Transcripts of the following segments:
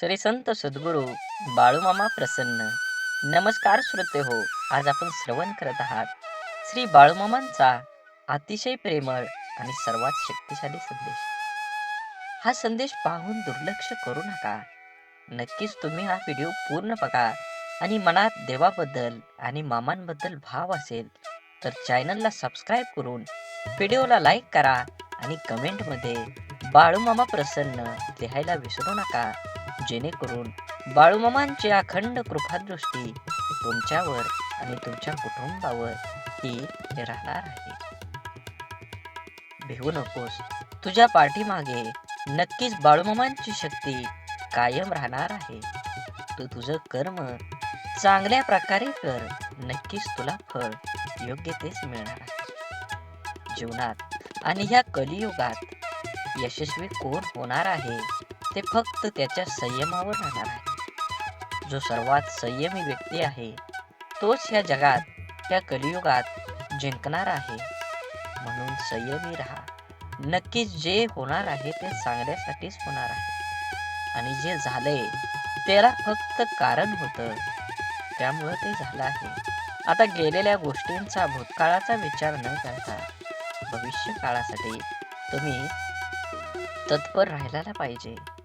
श्री संत सद्गुरू बाळूमामा प्रसन्न. नमस्कार श्रोते हो आज आपण श्रवण करत आहात. श्री बाळूमामांचा अतिशय प्रेमळ आणि सर्वात शक्तिशाली संदेश. हा संदेश पाहून दुर्लक्ष करू नका. नक्कीच तुम्ही हा व्हिडिओ पूर्ण बघा आणि मनात देवाबद्दल आणि मामांबद्दल भाव असेल तर चॅनलला सबस्क्राईब करून व्हिडिओला लाईक करा आणि कमेंटमध्ये बाळूमामा प्रसन्न लिहायला विसरू नका. जेणेकरून बाळूमामांची अखंड कृपादृष्टी तुमच्यावर आणि तुमच्या कुटुंबावर ही राहणार आहे. भिवू नकोस. तुझ्या पाठीमागे नक्कीच बाळूमामांची शक्ती कायम राहणार आहे. तू तुझं कर्म चांगल्या प्रकारे कर. नक्कीच तुला फळ योग्य तेच मिळणार आहे. जीवनात आणि ह्या कलियुगात यशस्वी कोण होणार आहे? ते फक्त त्याच्या संयमावर राहणार आहे. जो सर्वात संयमी व्यक्ती आहे तोच ह्या जगात या कलियुगात जिंकणार आहे. म्हणून संयमी राहा. नक्कीच जे होणार आहे ते चांगल्यासाठीच होणार आहे. आणि जे झालंय त्याला फक्त कारण होतं. त्यामुळं ते झालं आहे. आता गेलेल्या गोष्टींचा भूतकाळाचा विचार न करता भविष्य काळासाठी तुम्ही तत्पर राहायला पाहिजे.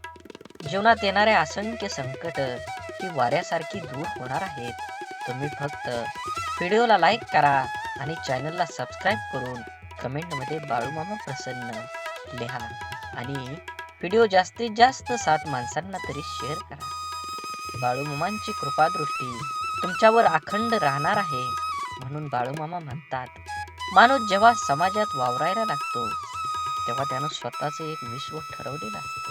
जीवनात येणारे असंख्य संकट ही वाऱ्यासारखी दूर होणार आहेत. तुम्ही फक्त व्हिडिओला लाईक करा आणि चॅनलला सबस्क्राईब करून कमेंटमध्ये बाळूमामा प्रसन्न लिहा आणि व्हिडिओ जास्तीत जास्त सात माणसांना तरी शेअर करा. बाळूमामांची कृपादृष्टी तुमच्यावर अखंड राहणार आहे म्हणून बाळूमामा म्हणतात माणूस जेव्हा समाजात वावरायला लागतो तेव्हा त्यानं स्वतःचं एक विश्व ठरवलेलं असतं.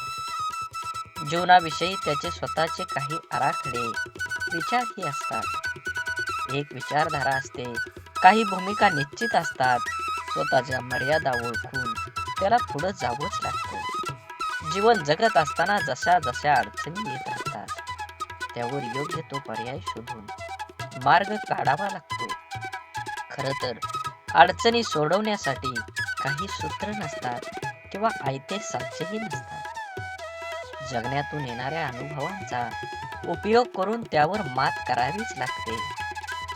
जीवनाविषयी त्याचे स्वतःचे काही आराखडे विचारही असतात. एक विचारधारा असते. काही भूमिका निश्चित असतात. स्वतःच्या मर्यादा ओळखून त्याला पुढं जावंच लागतं. जीवन जगत असताना जशा जशा अडचणी येत असतात त्यावर योग्य तो पर्याय शोधून मार्ग काढावा लागतो. खर तर अडचणी सोडवण्यासाठी काही सूत्र नसतात किंवा आयते साचेही नसतात. जगण्यातून येणाऱ्या अनुभवांचा उपयोग करून त्यावर मात करावीच लागते.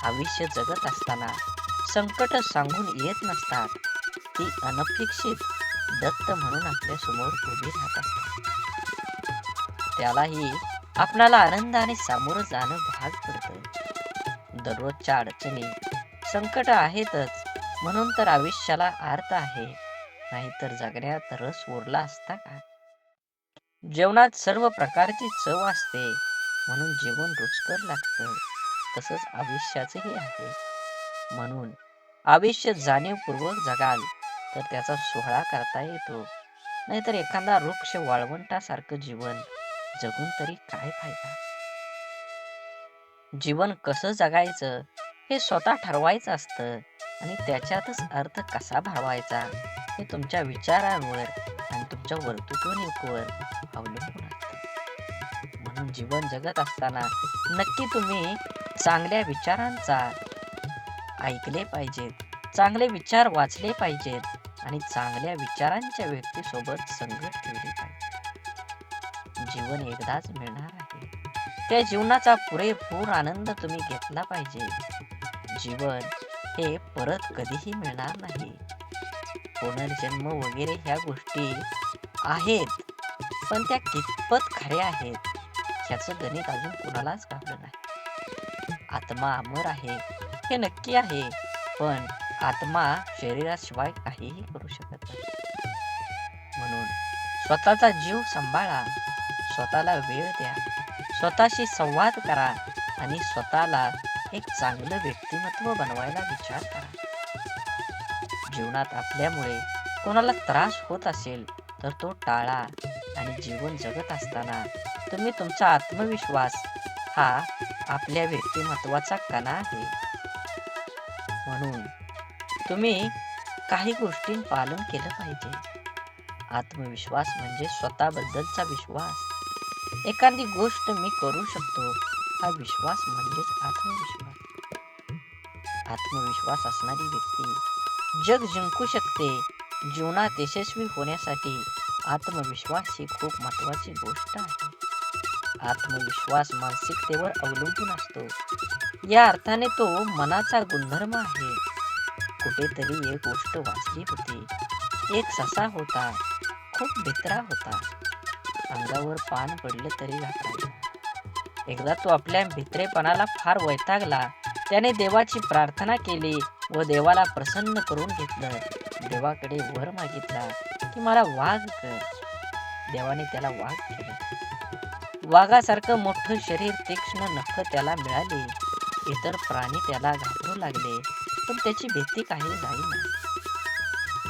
आयुष्य जगत असताना संकट सांगून येत नसतात. ती अनपेक्षित दत्त म्हणून आपल्यासमोर उभी राहत असतात. त्यालाही आपणाला आनंदाने सामोरं जाणं भाग पडतं. दररोजच्या अडचणी संकट आहेतच म्हणून तर आयुष्याला अर्थ आहे. नाहीतर जगण्यात रस उरला असता का? जेवणात सर्व प्रकारची चव असते. म्हणून जेवण रुचकर लागतं. तसंच आयुष्याचंही आहे. म्हणून आयुष्य जाणीवपूर्वक जगाल तर त्याचा सोहळा करता येतो. नाहीतर एखादा वृक्ष वाळवंटासारखं जीवन जगून तरी काय फायदा? जीवन कसं जगायचं? हे स्वतः ठरवायचं असतं. आणि त्याच्यातच अर्थ कसा भावायचा? हे तुमच्या विचारांवर आणि तुमच्या वर्तुकीवर अवलंबून म्हणून जीवन जगत असताना नक्की तुम्ही चांगल्या विचारांचा ऐकले पाहिजेत चांगले विचार वाचले पाहिजेत आणि चांगल्या विचारांच्या व्यक्तीसोबत संगत ठेवली पाहिजे जीवन एकदाच मिळणार आहे. त्या जीवनाचा पुरेपूर आनंद तुम्ही घेतला पाहिजे. जीवन हे परत कधीही मिळणार नाही. पुनर्जन्म वगैरे ह्या गोष्टी आहेत. पण त्या कितपत खऱ्या आहेत ह्याचं गणित अजून कुणालाच काढलं नाही. आत्मा अमर आहे हे नक्की आहे पण आत्मा शरीराशिवाय काहीही करू शकत नाही. म्हणून स्वतःचा जीव सांभाळा स्वतःला वेळ द्या स्वतःशी संवाद करा आणि स्वतःला एक चांगलं व्यक्तिमत्व बनवायला विचार करा. जीवनात आपल्यामुळे कोणाला त्रास होत असेल तर तो टाळा. आणि जीवन जगत असताना तुम्ही तुमचा आत्मविश्वास हा आपल्या व्यक्तिमत्वाचा कणा आहे. म्हणून तुम्ही काही गोष्टी पालन केलं पाहिजे. आत्मविश्वास म्हणजे स्वतःबद्दलचा विश्वास. एखादी गोष्ट मी करू शकतो हा विश्वास म्हणजेच आत्मविश्वास. आत्मविश्वास असणारी व्यक्ती जग जिंकू शकते जीवनात यशस्वी होण्यासाठी आत्मविश्वास ही खूप महत्वाची गोष्ट आहे. आत्मविश्वास मानसिकतेवर अवलंबून असतो. या अर्थाने तो मनाचा गुणधर्म आहे. कुठेतरी एक गोष्ट वाचली होती. एक ससा होता. खूप भित्रा होता. अंगावर पान पडलं तरी घाबरायचा एकदा तो आपल्या भित्रेपणाला फार वैतागला. त्याने देवाची प्रार्थना केली व देवाला प्रसन्न करून घेतलं. देवाकडे वर मागितला. की मला वाघ कर देवाने त्याला वाघ केलं. वाघासारखं मोठं शरीर तीक्ष्ण नख त्याला मिळाले. इतर प्राणी त्याला घाबरू लागले. पण त्याची भीती काही नाही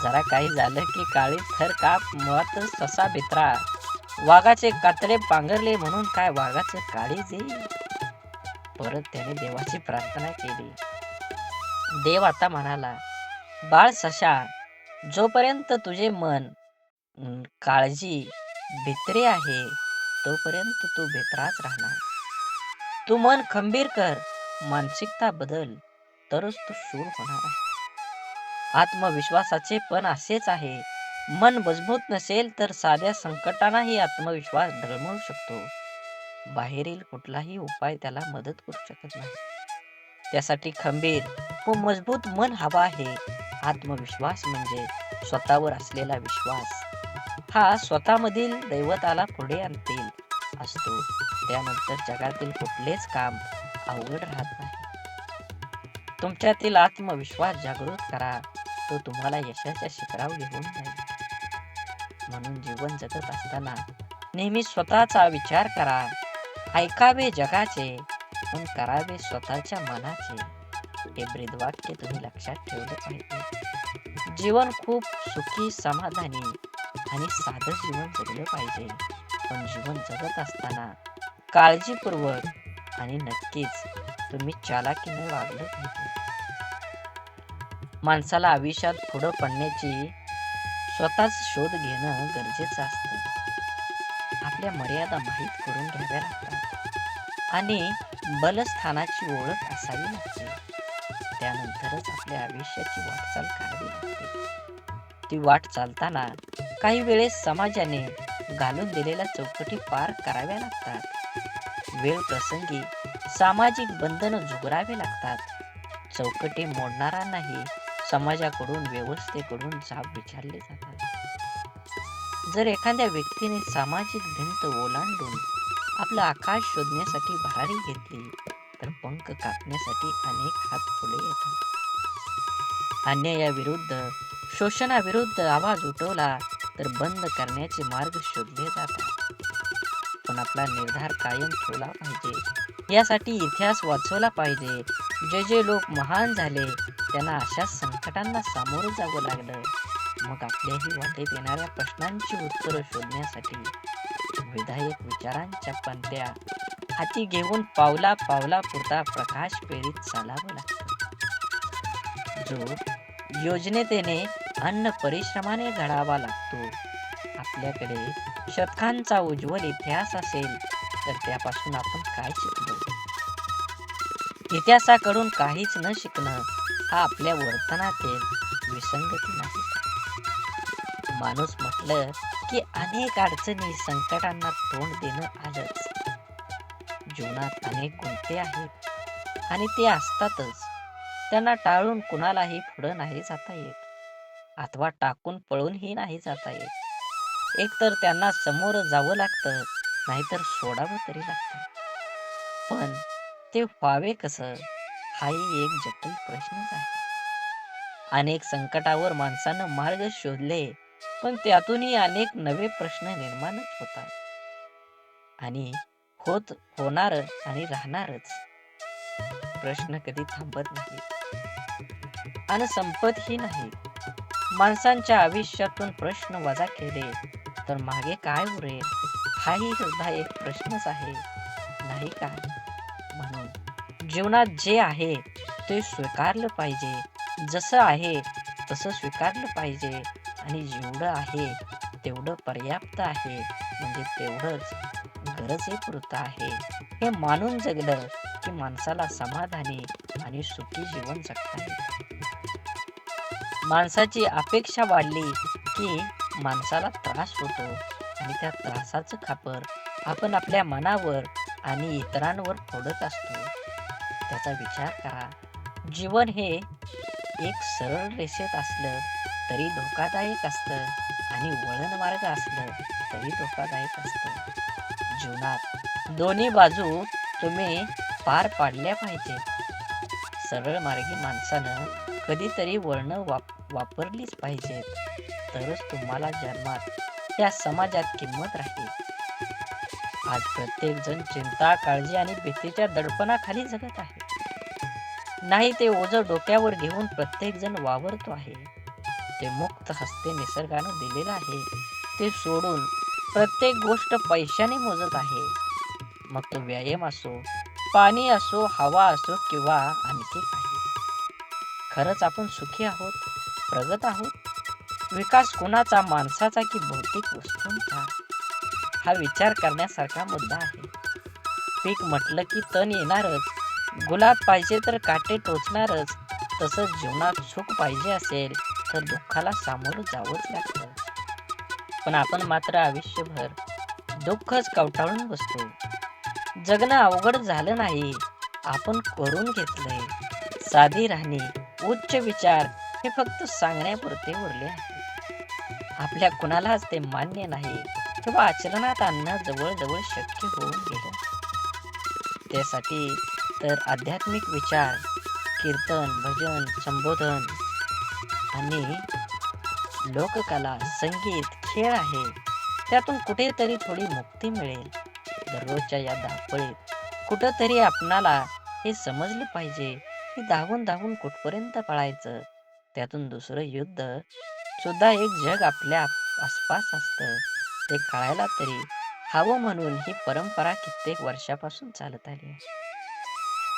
जरा काही झालं की काळी थर काप मुळात ससा भित्रा वाघाचे कातडे पांघरले म्हणून काय वाघाचं काळी जे? परत त्याने देवाची प्रार्थना केली. देव आता म्हणाला बाळ सशा जोपर्यंत तुझे मन काळजी भित्रे आहे तोपर्यंत तू भित्राच राहणार. तू मन खंबीर कर मानसिकता बदल तरच तू शूर होणार आहे. आत्मविश्वासाचे पण असेच आहे. मन मजबूत नसेल तर साध्या संकटांनाही आत्मविश्वास ढळमळू शकतो. बाहेरील कुठलाही उपाय त्याला मदत करू शकत नाही. त्यासाठी खंबीर व मजबूत मन हवा आहे. आत्मविश्वास म्हणजे स्वतःवर असलेला विश्वास. हा स्वतःमधील दैवताला पुढे आणतील असतो. त्यानंतर जगातील कुठलेच काम अवघड राहत नाही. तुमच्यातील आत्मविश्वास जागृत करा. तो तुम्हाला यशाच्या शिखरावर घेऊन जाईल. म्हणून जीवन जगत असताना नेहमी स्वतःचा विचार करा. ऐकावे जगाचे पण करावे स्वतःच्या मनाचे. हे ब्रीदवाक्य तुम्ही लक्षात ठेवलं पाहिजे. जीवन खूप सुखी समाधानी आणि साधं जीवन जगलं पाहिजे. पण जीवन जगत असताना काळजीपूर्वक आणि नक्कीच तुम्ही चालाकीने वागलं पाहिजे. माणसाला आयुष्यात पुढं पडण्याची स्वतःच शोध घेणं गरजेचं असतं. आपल्या मर्यादा माहीत करून घ्याव्या लागतात. आणि बलस्थानाची ओळख असावी लागते. त्यानंतरच आपल्या आयुष्याची वाटचाल करावी लागते. ती वाट चालताना काही वेळेस समाजाने घालून दिलेल्या चौकटी पार कराव्या लागतात. वेळ प्रसंगी सामाजिक बंधन झुगरावे लागतात. चौकटी मोडणारांनाही समाजाकडून व्यवस्थेकडून जाब विचारले जातात. जर एखाद्या व्यक्तीने सामाजिक भिंत ओलांडून आपलं आकाश शोधण्यासाठी भरारी घेतली तर पंख कापण्यासाठी अनेक हात पुढे येतात. अन्यायाविरुद्ध शोषणाविरुद्ध आवाज उठवला तर बंद करण्याचे मार्ग शोधले जातात. पण आपला निर्धार कायम ठेवला पाहिजे. यासाठी इतिहास वाचवला पाहिजे. जे जे लोक महान झाले त्यांना अशा संकटांना सामोरं जावं लागलं. मग आपल्याही वाटेत येणाऱ्या प्रश्नांची उत्तरं शोधण्यासाठी विधायक विचारांच्या पंत्या हाती घेऊन पावला पावला पुरता प्रकाश पेरीत चालावा लागतो. जो योजनेतेने अन्न परिश्रमाने घडावा लागतो आपल्याकडे शतकांचा उज्ज्वल इतिहास असेल तर त्यापासून आपण काय शिकलो? इतिहासाकडून काहीच न शिकणं हा आपल्या वर्तनातील विसंगती नाही. माणूस म्हटलं की अनेक अडचणी संकटांना तोंड देणं आलंच. जीवनात अनेक गुंते आहेत. आणि ते असतातच. त्यांना टाळून कुणालाही पुढं नाही जाता येत. अथवा टाकून पळूनही नाही जाता येत. एकतर त्यांना समोर जावं लागतं नाहीतर सोडावं तरी लागतं. पण ते व्हावे कसं? हाही एक जटिल प्रश्नच आहे. अनेक संकटावर माणसानं मार्ग शोधले पण त्यातूनही अनेक नवे प्रश्न निर्माणच होतात. आणि होत होणार आणि राहणारच. प्रश्न कधी थांबत नाही. आणि संपतही नाही. माणसांच्या आयुष्यातून प्रश्न वजा केले तर मागे काय उरेल? हाही सुद्धा एक प्रश्नच आहे. नाही का? म्हणून जीवनात जे आहे ते स्वीकारलं पाहिजे. जसं आहे तसं स्वीकारलं पाहिजे. आणि जेवढं आहे तेवढं पर्याप्त आहे. म्हणजे तेवढंच. गरजेपुरतं आहे. हे मानून जगलं की माणसाला समाधानी आणि सुखी जीवन जगता येतं. माणसाची अपेक्षा वाढली की माणसाला त्रास होतो आणि त्या त्रासाचं खापर आपण आपल्या मनावर आणि इतरांवर फोडत असतो. त्याचा विचार करा. जीवन हे एक सरळ रेषेत असलं तरी धोकादायक असतं आणि वळण मार्ग असलं तरी धोकादायक असतं. जीवनात दोन्ही बाजू तुम्ही पार पाडल्या पाहिजेत सरळ मार्गी माणसानं कधीतरी वर्ण वाप वापरलीच पाहिजेत तरच तुम्हाला जन्मात या समाजात किंमत राहील. आज प्रत्येक जण चिंता काळजी आणि भीतीच्या दडपणाखाली जगत आहे. नाही ते ओझ डोक्यावर घेऊन प्रत्येक जण वावरतो आहे. ते मुक्त हस्ते निसर्गानं दिलेलं आहे. ते सोडून प्रत्येक गोष्ट पैशाने मोजत आहे. मग तो व्यायाम असो पाणी असो हवा असो किंवा आणखी काही. खरंच आपण सुखी आहोत प्रगत आहोत? विकास कोणाचा माणसाचा की भौतिक वस्तूंचा? हा विचार करण्यासारखा मुद्दा आहे. पीक म्हटलं की तण येणारच. गुलाब पाहिजे तर काटे टोचणारच. तसंच जीवनात सुख पाहिजे असेल तर दुःखाला सामोरं जावंच लागतं. पण आपण मात्र आयुष्यभर दुःखच कवटाळून बसतो जगणं अवघड झालं नाही. आपण करून घेतलंय. साधी राहणी उच्च विचार हे फक्त सांगण्यापुरते उरले आहे. आपल्या कुणालाच ते मान्य नाही किंवा आचरणात आणणं जवळजवळ शक्य होऊन गेलं. त्यासाठी तर आध्यात्मिक विचार कीर्तन भजन संबोधन आणि लोककला संगीत खेळ आहे. त्यातून कुठेतरी थोडी मुक्ती मिळेल. दररोजच्या या धापळीत कुठंतरी आपणाला हे समजलं पाहिजे की धावून धावून कुठपर्यंत पळायचं? त्यातून दुसरं युद्ध सुद्धा एक जग आपल्या आसपास असतं. ते कळायला तरी हवं म्हणून ही परंपरा कित्येक वर्षापासून चालत आली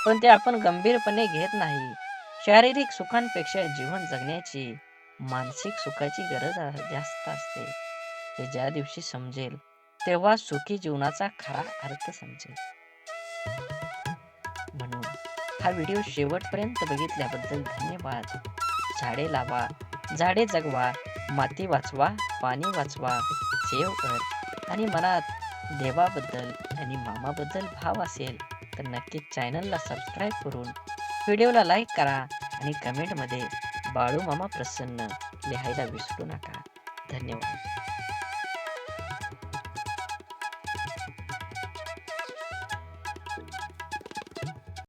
पण ते आपण गंभीरपणे घेत नाही. शारीरिक सुखांपेक्षा जीवन जगण्याची मानसिक सुखाची गरज जास्त असते. हे ज्या दिवशी समजेल तेव्हा सुखी जीवनाचा खरा अर्थ समजेल. म्हणून हा व्हिडिओ शेवटपर्यंत बघितल्याबद्दल धन्यवाद. झाडे लावा झाडे जगवा माती वाचवा पाणी वाचवा सेव कर आणि मनात देवाबद्दल आणि मामाबद्दल भाव असेल तर नक्कीच चॅनलला सबस्क्राईब करून व्हिडिओला लाईक करा आणि कमेंटमध्ये बाळू मामा प्रसन्न. लिहायला विसरू नका. धन्यवाद.